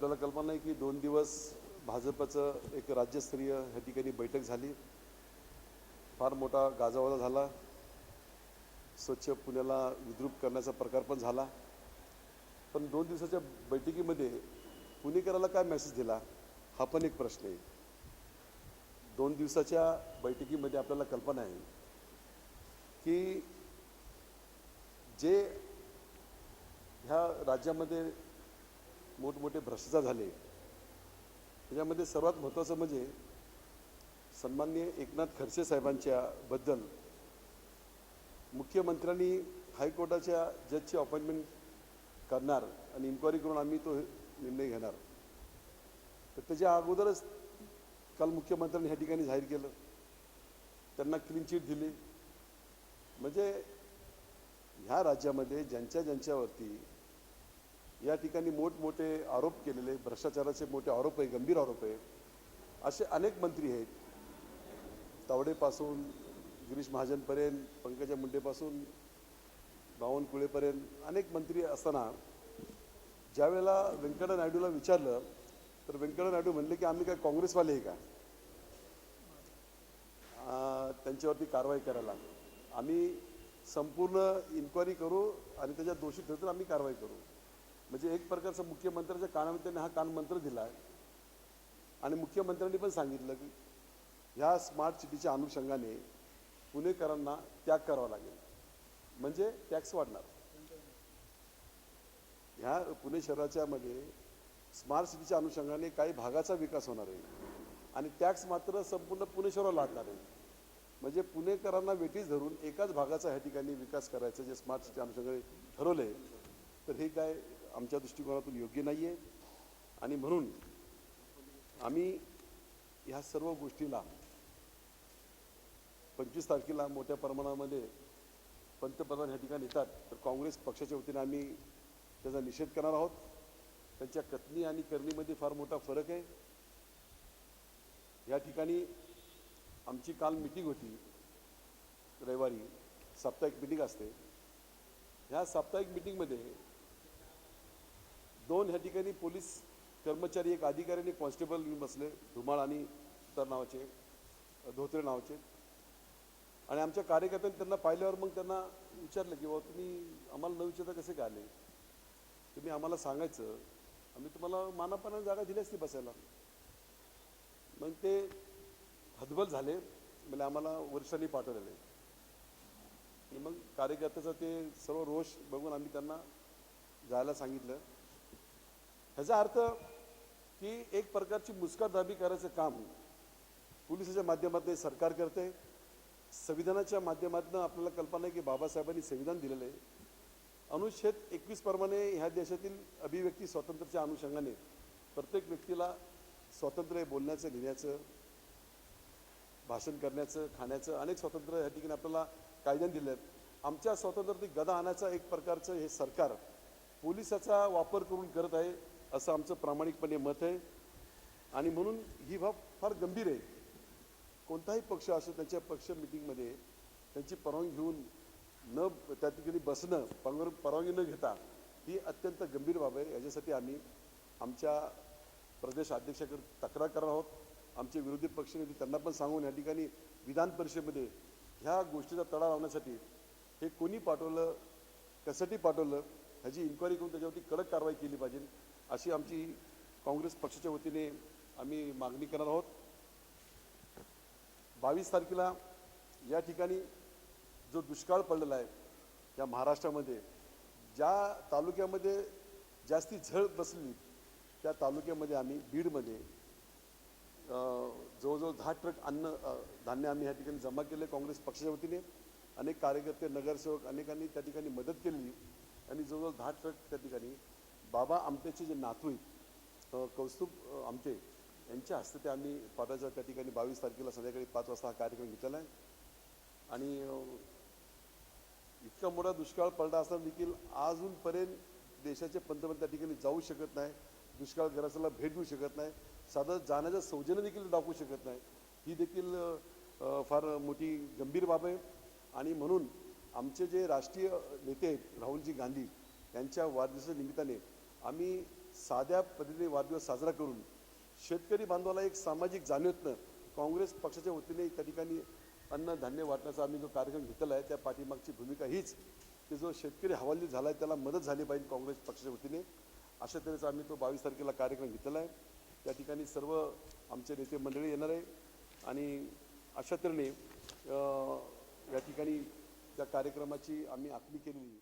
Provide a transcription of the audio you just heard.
आपल्याला कल्पना आहे की दोन दिवस भाजपचं एक राज्यस्तरीय ह्या ठिकाणी बैठक झाली. फार मोठा गाजावाजा झाला. स्वच्छ पुण्याला विद्रूप करण्याचा प्रकार पण झाला. पण दोन दिवसाच्या बैठकीमध्ये पुणेकराला काय मेसेज दिला? हा पण एक प्रश्न आहे. दोन दिवसाच्या बैठकीमध्ये आपल्याला कल्पना आहे की जे ह्या राज्यामध्ये मोठमोठे भ्रष्टाचार झाले. त्याच्यामध्ये सर्वात महत्त्वाचं म्हणजे सन्माननीय एकनाथ खडसे साहेबांच्या बद्दल. मुख्यमंत्र्यांनी हायकोर्टाच्या जजची अपॉइंटमेंट करणार आणि इन्क्वायरी करून आम्ही तो निर्णय घेणार. तर त्याच्या अगोदरच काल मुख्यमंत्र्यांनी ह्या ठिकाणी जाहीर केलं. त्यांना क्लीन चिट दिली. म्हणजे ह्या राज्यामध्ये ज्यांच्या ज्यांच्यावरती या ठिकाणी मोठमोठे आरोप केलेले भ्रष्टाचाराचे मोठे आरोप आहे गंभीर आरोप आहे. असे अनेक मंत्री आहेत. तावडेपासून गिरीश महाजनपर्यंत पंकजा मुंडेपासून बावनकुळेपर्यंत अनेक मंत्री असताना ज्यावेळेला व्यंकय्या नायडूला विचारलं तर व्यंकय्या नायडू म्हणले की आम्ही काय काँग्रेसवाले आहे का? त्यांच्यावरती कारवाई करायला. आम्ही संपूर्ण इन्क्वायरी करू आणि त्याच्यात दोषी ठरतो आम्ही कारवाई करू. म्हणजे एक प्रकारचा मुख्यमंत्र्याच्या कानामध्ये त्यांनी हा कानमंत्र दिला आहे आणि मुख्यमंत्र्यांनी पण सांगितलं की ह्या स्मार्ट सिटीच्या अनुषंगाने पुणेकरांना त्याग करावा लागेल. म्हणजे टॅक्स वाढणार. ह्या पुणे शहराच्या मध्ये स्मार्ट सिटीच्या अनुषंगाने काही भागाचा विकास होणार आहे. आणि टॅक्स मात्र संपूर्ण पुणे शहराला लागणार आहे. म्हणजे पुणेकरांना वेटीस धरून एकाच भागाचा ह्या ठिकाणी विकास करायचं जे स्मार्ट सिटी अनुषंगाने ठरवले तर हे काय आमच्या दृष्टिकोनातून योग्य नाही आहे आणि म्हणून आम्ही ह्या सर्व गोष्टीला पंचवीस तारखेला मोठ्या प्रमाणामध्ये पंतप्रधान ह्या ठिकाणी येतात. तर काँग्रेस पक्षाच्या वतीने आम्ही त्याचा निषेध करणार आहोत. त्यांच्या कथनी आणि करणीमध्ये फार मोठा फरक आहे. या ठिकाणी आमची काल मिटिंग होती. रविवारी साप्ताहिक मिटिंग असते. ह्या साप्ताहिक मिटिंगमध्ये दोन ह्या ठिकाणी पोलीस कर्मचारी एक अधिकारी आणि कॉन्स्टेबल येऊन बसले धुमाळ आणि तर नावाचे धोत्रे नावाचे. आणि आमच्या कार्यकर्त्यांनी त्यांना पाहिल्यावर मग त्यांना विचारलं की बाबा तुम्ही आम्हाला न विचारता कसे काय आले? तुम्ही आम्हाला सांगायचं आम्ही तुम्हाला मानापणाने जागा दिली असती बसायला. मग ते हतबल झाले म्हणजे आम्हाला वर्षांनी पाठवलेले. आणि मग कार्यकर्त्याचं ते सर्व रोष बघून आम्ही त्यांना जायला सांगितलं. ह्याचा अर्थ की एक प्रकारची मुस्कटदाबी करायचं काम पोलिसाच्या माध्यमातून सरकार करते. संविधानाच्या माध्यमातून आपल्याला कल्पना आहे की बाबासाहेबांनी संविधान दिलेलं आहे. अनुच्छेद एकवीस प्रमाणे ह्या देशातील अभिव्यक्ती स्वातंत्र्याच्या अनुषंगाने प्रत्येक व्यक्तीला स्वातंत्र्य बोलण्याचं लिहिण्याचं भाषण करण्याचं खाण्याचं अनेक स्वातंत्र्य ह्या ठिकाणी आपल्याला कायद्याने दिले आहेत. आमच्या स्वातंत्र्यातील गदा आणायचा एक प्रकारचं हे सरकार पोलिसाचा वापर करून करत आहे. असं आमचं प्रामाणिकपणे मत आहे. आणि म्हणून ही बाब फार गंभीर आहे. कोणताही पक्ष असो त्यांच्या पक्ष मिटिंगमध्ये त्यांची परवानगी घेऊन न त्या ठिकाणी बसणं परवानगी परवानगी न घेता ही अत्यंत गंभीर बाब आहे. याच्यासाठी आम्ही आमच्या प्रदेश अध्यक्षाकडे तक्रार करणार आहोत. आमचे विरोधी पक्षनेते त्यांना पण सांगून या ठिकाणी विधान परिषदेमध्ये ह्या गोष्टीचा तडा लावण्यासाठी हे कोणी पाठवलं कशासाठी पाठवलं ह्याची इन्क्वायरी करून त्याच्यावरती कडक कारवाई केली पाहिजे. अशी आमची काँग्रेस पक्षाच्या वतीने आम्ही मागणी करणार आहोत. बावीस तारखेला या ठिकाणी जो दुष्काळ पडलेला आहे या महाराष्ट्रामध्ये ज्या तालुक्यामध्ये जास्ती झळ बसली त्या तालुक्यामध्ये आम्ही बीडमध्ये अं, जवळजवळ दहा ट्रक अन्न धान्य आम्ही या ठिकाणी जमा केले काँग्रेस पक्षाच्या वतीने. अनेक कार्यकर्ते नगरसेवक अनेकांनी त्या ठिकाणी मदत केली आणि जवळजवळ दहा ट्रक त्या ठिकाणी बाबा आमटेचे जे नातू आहेत कौस्तुभ आमटे यांच्या हस्ते ते आम्ही पाटाच्या त्या ठिकाणी बावीस तारखेला संध्याकाळी पाच वाजता हा कार्यक्रम घेतलेला आहे. आणि इतका मोठा दुष्काळ पडला असताना देखील अजूनपर्यंत देशाचे पंतप्रधान त्या ठिकाणी जाऊ शकत नाही दुष्काळग्रस्ताला भेट देऊ शकत नाही साधं जाण्याचं सौजन्य देखील दाखवू शकत नाही. ही देखील फार मोठी गंभीर बाब आहे. आणि म्हणून आमचे जे राष्ट्रीय नेते आहेत राहुलजी गांधी यांच्या वाढदिवसाच्या निमित्ताने आम्ही साध्या पद्धतीने वाढदिवस साजरा करून शेतकरी बांधवाला एक सामाजिक जाणीवतनं काँग्रेस पक्षाच्या वतीने त्या ठिकाणी अन्नधान्य वाटण्याचा आम्ही जो कार्यक्रम घेतला आहे त्या पाठीमागची भूमिका हीच. की जो शेतकरी हवालदिल झाला आहे त्याला मदत झाली पाहिजे काँग्रेस पक्षाच्या वतीने. अशा तऱ्हेचा आम्ही तो बावीस तारखेला कार्यक्रम घेतलेला आहे. त्या ठिकाणी सर्व आमचे नेते मंडळी येणार आहे आणि अशा तऱ्हेने या ठिकाणी त्या कार्यक्रमाची आम्ही आखणी केलेली